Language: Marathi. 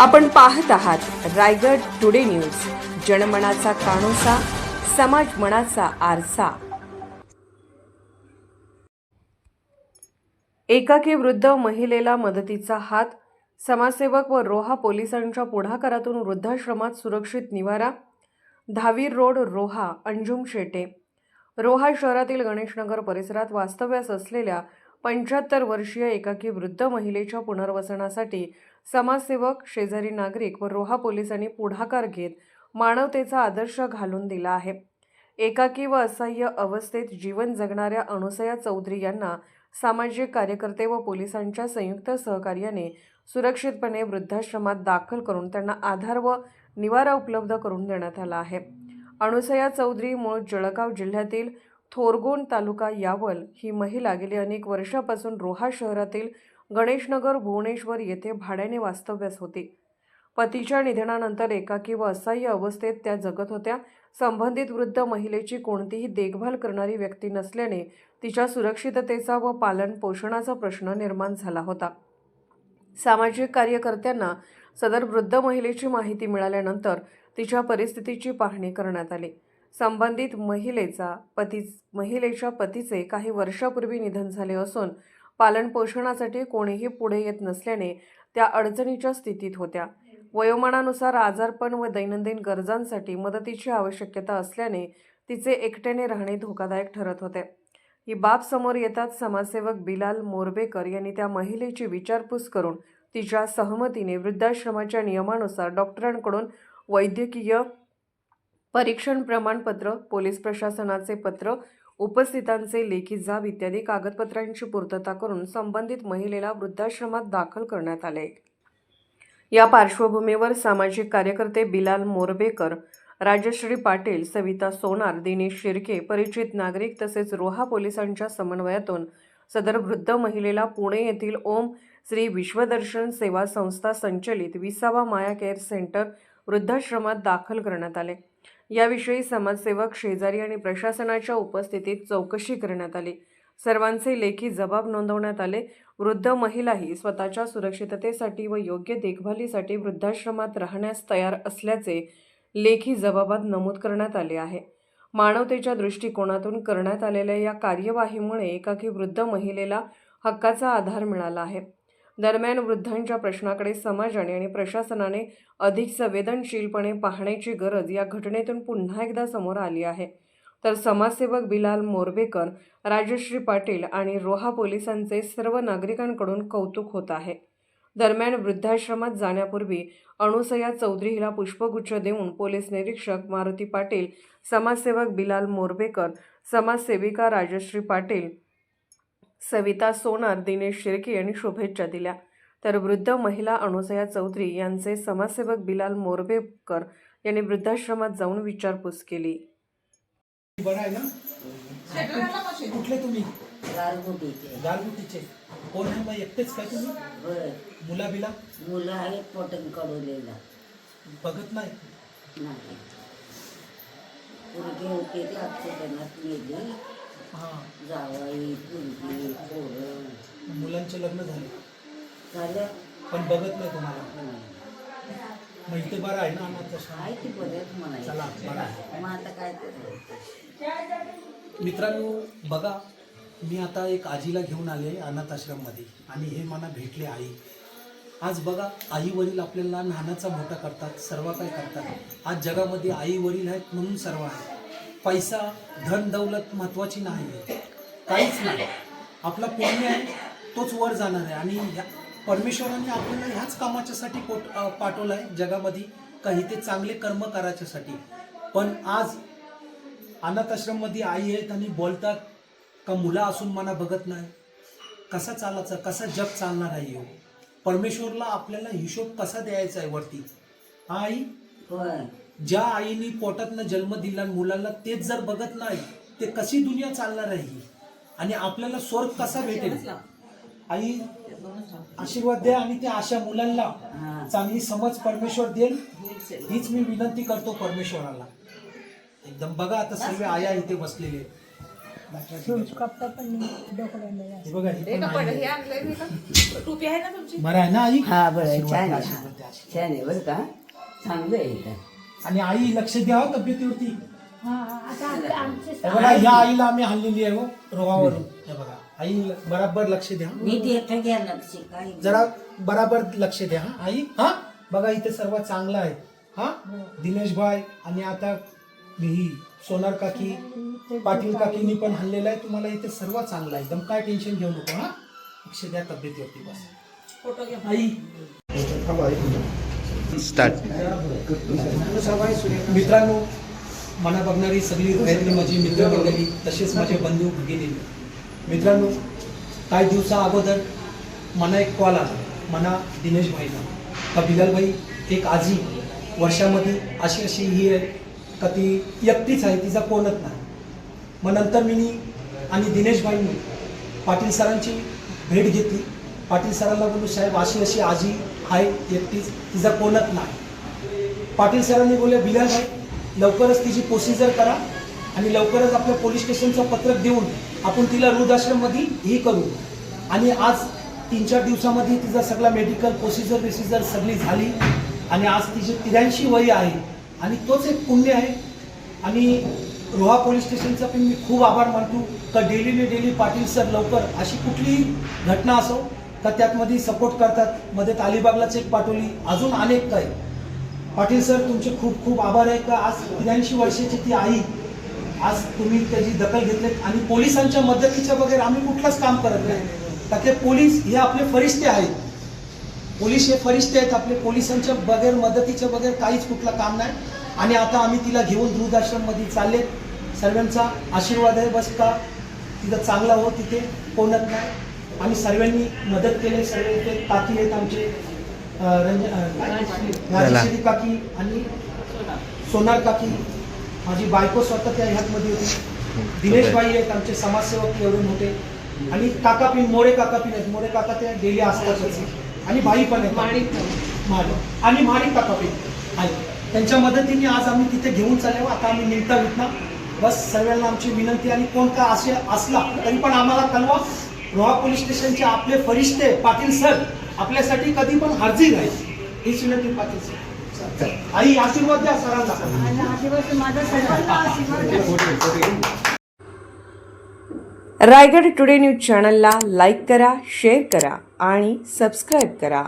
आपण पाहत आहात रायगड टुडे न्यूज. जनमनाचा कानोसा समाज मनाचा आरसा. एकाकी वृद्ध महिलेला मदतीचा हात समाजसेवक व रोहा पोलिसांच्या पुढाकारातून वृद्धाश्रमात सुरक्षित निवारा धावीर रोड रोहा अंजुम शेटे. रोहा शहरातील गणेशनगर परिसरात वास्तव्यास असलेल्या पंच्याहत्तर वर्षीय एकाकी वृद्ध महिलेच्या पुनर्वसनासाठी समाजसेवक शेजारी नागरिक व रोहा पोलिसांनी पुढाकार घेत मानवतेचा आदर्श घालून दिला आहे. एकाकी व असह्य अवस्थेत जीवन जगणाऱ्या अनुसया चौधरी यांना सामाजिक कार्यकर्ते व पोलिसांच्या संयुक्त सहकार्याने सुरक्षितपणे वृद्धाश्रमात दाखल करून त्यांना आधार व निवारा उपलब्ध करून देण्यात आला आहे. अनुसया चौधरी मूळ जळगाव जिल्ह्यातील थोरगोण तालुका यावल ही महिला गेली अनेक वर्षापासून रोहा शहरातील गणेशनगर भुवनेश्वर येथे भाड्याने वास्तव्यास होती. पतीच्या निधनानंतर एकाकी व असह्य अवस्थेत त्या जगत होत्या. संबंधित वृद्ध महिलेची कोणतीही देखभाल करणारी व्यक्ती नसल्याने तिच्या सुरक्षिततेचा व पालन पोषणाचा प्रश्न निर्माण झाला होता. सामाजिक कार्यकर्त्यांना सदर वृद्ध महिलेची माहिती मिळाल्यानंतर तिच्या परिस्थितीची पाहणी करण्यात आली. संबंधित महिलेचा पती महिलेच्या पतीचे काही वर्षापूर्वी निधन झाले असून पालनपोषणासाठी कोणीही पुढे येत नसल्याने त्या अडचणीच्या स्थितीत होत्या. वयोमानानुसार आजारपण व दैनंदिन गरजांसाठी मदतीची आवश्यकता असल्याने तिचे एकट्याने राहणे धोकादायक ठरत होते. ही बाब समोर येताच समाजसेवक बिलाल मोरबेकर यांनी त्या महिलेची विचारपूस करून तिच्या सहमतीने वृद्धाश्रमाच्या नियमानुसार डॉक्टरांकडून वैद्यकीय परीक्षण प्रमाणपत्र पोलीस प्रशासनाचे पत्र उपस्थितांचे लेखी जाब इत्यादी कागदपत्रांची पूर्तता करून संबंधित महिलेला वृद्धाश्रमात दाखल करण्यात आले. या पार्श्वभूमीवर सामाजिक कार्यकर्ते बिलाल मोरबेकर राजश्री पाटील सविता सोनार दिनेश शिर्के परिचित नागरिक तसेच रोहा पोलिसांच्या समन्वयातून सदर वृद्ध महिलेला पुणे येथील ओम श्री विश्वदर्शन सेवा संस्था संचलित विसावा माया केअर सेंटर वृद्धाश्रमात दाखल करण्यात आले. याविषयी समाजसेवक शेजारी आणि प्रशासनाच्या उपस्थितीत चौकशी करण्यात आली. सर्वांचे लेखी जबाब नोंदवण्यात आले. वृद्ध महिलाही स्वतःच्या सुरक्षिततेसाठी व योग्य देखभालीसाठी वृद्धाश्रमात राहण्यास तयार असल्याचे लेखी जबाबात नमूद करण्यात आले आहे. मानवतेच्या दृष्टिकोनातून करण्यात आलेल्या या कार्यवाहीमुळे एकाकी वृद्ध महिलेला हक्काचा आधार मिळाला आहे. दरम्यान वृद्धांच्या प्रश्नाकडे समाजाने आणि प्रशासनाने अधिक संवेदनशीलपणे पाहण्याची गरज या घटनेतून पुन्हा एकदा समोर आली आहे. तर समाजसेवक बिलाल मोरबेकर राजश्री पाटील आणि रोहा पोलिसांचे सर्व नागरिकांकडून कौतुक होत आहे. दरम्यान वृद्धाश्रमात जाण्यापूर्वी अणुसया चौधरी हिला पुष्पगुच्छ देऊन पोलीस निरीक्षक मारुती पाटील समाजसेवक बिलाल मोरबेकर समाजसेविका राजश्री पाटील सविता सोनार दिनेश शिर्के यांनी शुभेच्छा दिल्या. तर वृद्ध महिला अणुसया चौधरी यांचे समाजसेवक बिलाल मोरबेकर यांनी वृद्धाश्रमात जाऊन विचारपूस केली. कुठले तुम्ही? गारगुटीचे गारगुटीचे कोण आहे? मग एकटेच काय तुम्ही? होय. मुला बिला? मुलं आहेत पोटन कडवलेला बघत नाही? नाही. पुरगी होते ते अक्षरणात नेली जावाई पुरगी पोरं. मुलांचे लग्न झाले. झालं? पण बघत नाही तुम्हाला. मग इथे बरं आहे ना आश्रम? आहे की बरेच चला म्हणायचं बरं आहे. मग आता काय करायचं मित्रांनो बघा मी आता एक आजीला घेऊन आले अनाथ आश्रममध्ये आणि हे मला भेटले आई. आज बघा आई वडील आपल्याला लहानाचा मोठा करतात सर्व काय करतात. आज जगामध्ये आई वडील आहेत म्हणून सर्व आहे. पैसा धन दौलत महत्त्वाची नाही. आहे काहीच नाही. आपला पुण्य आहे तोच वर जाणार आहे. आणि ह्या परमेश्वराने आपल्याला ह्याच कामाच्यासाठी पोट पाठवलं आहे जगामध्ये काही ते चांगले कर्म करायच्यासाठी. पण आज अनाथाश्रममध्ये आई आहेत आणि बोलतात का मुलं असून मला बघत नाही? कसा चालायचा? कसा जग चालणार आहे हो परमेश्वरला आपल्याला हिशोब कसा द्यायचा आहे वरती? हा आई ज्या आईने पोटातनं जन्म दिला मुलाला तेच जर बघत नाही ते कशी दुनिया चालणार आहे? आणि आपल्याला स्वर्ग कसा भेटेल? आई आशीर्वाद द्या आणि त्या अशा मुलांना चांगली समज परमेश्वर देईल. हीच मी विनंती करतो परमेश्वराला. एकदम बघा आता सर्व आया इथे बसलेले. हे बघा हे. बरं आहे ना आई? हा बरं आहे, छान आहे. आशीर्वाद द्या, आशीर्वाद. छान आहे बरं का? चांगलं आहे इथं. आणि आई लक्ष द्या हो तब्येतीवरती. हे बघा या आईला आम्ही आणलेली आहे हो रोगावरून. हे बघा आई बराबर लक्ष द्या. मी देतो घ्या लक्ष काय जरा बराबर लक्ष द्या हा. आई हा? बघा इथे सर्व चांगलं आहे. हा? दिनेश भाई आणि आता ही सोनार काकी पाटील काकीनी पण हल्लेलं आहे. तुम्हाला इथे सर्व चांगलं आहे. एकदम काय टेन्शन घेऊ नको हा. लक्ष द्या तब्येतीवरती बस. आई. मित्रांनो मला बघणारी सगळी प्रयत्न माझी मित्र मंडळी तसेच माझे बंधू भगिनी. मित्रांनो काही दिवसा अगोदर मला एक कॉल आला मना दिनेश भाईला. का बिलालभाई एक आजी वर्षामध्ये अशी अशी ही आहे का ती एकटीच आहे तिचा कोणच नाही. मग नंतर मी आणि दिनेश भाईंनी पाटील सरांची भेट घेतली. पाटील सरांना बोलू साहेब अशी अशी आजी आहे एकटीच तिचा कोणत नाही. पाटील सरांनी बोलले बिलाल भाई लवकरच तिची प्रोसिजर करा आणि लवकरच आपल्या पोलीस स्टेशनचं पत्रक देऊन आपण तिला वृद्धाश्रममध्ये हे करू. आणि आज तीन चार दिवसामध्ये तिचा सगळा मेडिकल प्रोसिजर प्रोसिजर सगळी झाली आणि आज तिची त्र्याऐंशी वय आहे आणि तोच एक पुण्य आहे. आणि रोहा पोलीस स्टेशनचा पण मी खूप आभार मानतो. का डेलीने डेली पाटील सर लवकर अशी कुठलीही घटना असो का त्यातमध्ये सपोर्ट करतात. मध्ये अलिबागलाच एक पाठवली अजून अनेक काही. पाटील सर तुमचे खूप खूप आभार आहे का? आज त्र्याऐंशी वर्षाची ती आई. आज तुम्ही त्याची दखल घेतलीत. आणि पोलिसांच्या मदतीच्या वगैरे आम्ही कुठलंच काम करत नाही. का ते पोलीस हे आपले फरिश्ते आहेत. पोलीस हे फरिश्ते आहेत. आपले पोलिसांच्या बगैर मदतीच्या बगैर काहीच कुठलं काम नाही. आणि आता आम्ही तिला घेऊन वृद्धाश्रममध्ये चालले सर्वांचा आशीर्वाद आहे बस का? तिथं चांगला हो तिथे. कोणत नाही. आम्ही सर्वांनी मदत केली सर्व इथे काकी आहेत आमचे? राजेश्वरी काकी आणि सोनार. काकी. माझी बायको स्वतः त्या ह्यातमध्ये होती. दिनेश बाई आहेत आमचे समाजसेवक एवढून होते. आणि काका पिन मोरे काका पिन आहेत. मोरे काका ते डेली असतातच आणि बाई पण आहेत. माणिक आणि माणिक काका पिन आहे त्यांच्या मदतीने आज आम्ही तिथे घेऊन चाललो आता आम्ही निघता विकना बस सर्वांना आमची विनंती आणि कोण का असे असला तरी पण आम्हाला कळवा. रोहा पोलीस स्टेशनचे आपले फरिश्ते पाटील सर आपल्यासाठी कधी पण हाजीर आहेत हीच विनंती पाटील सर. आई आशीर्वाद द्या सरांना. रायगड टुडे न्यूज चॅनलला लाईक करा शेअर करा आणि सबस्क्राईब करा.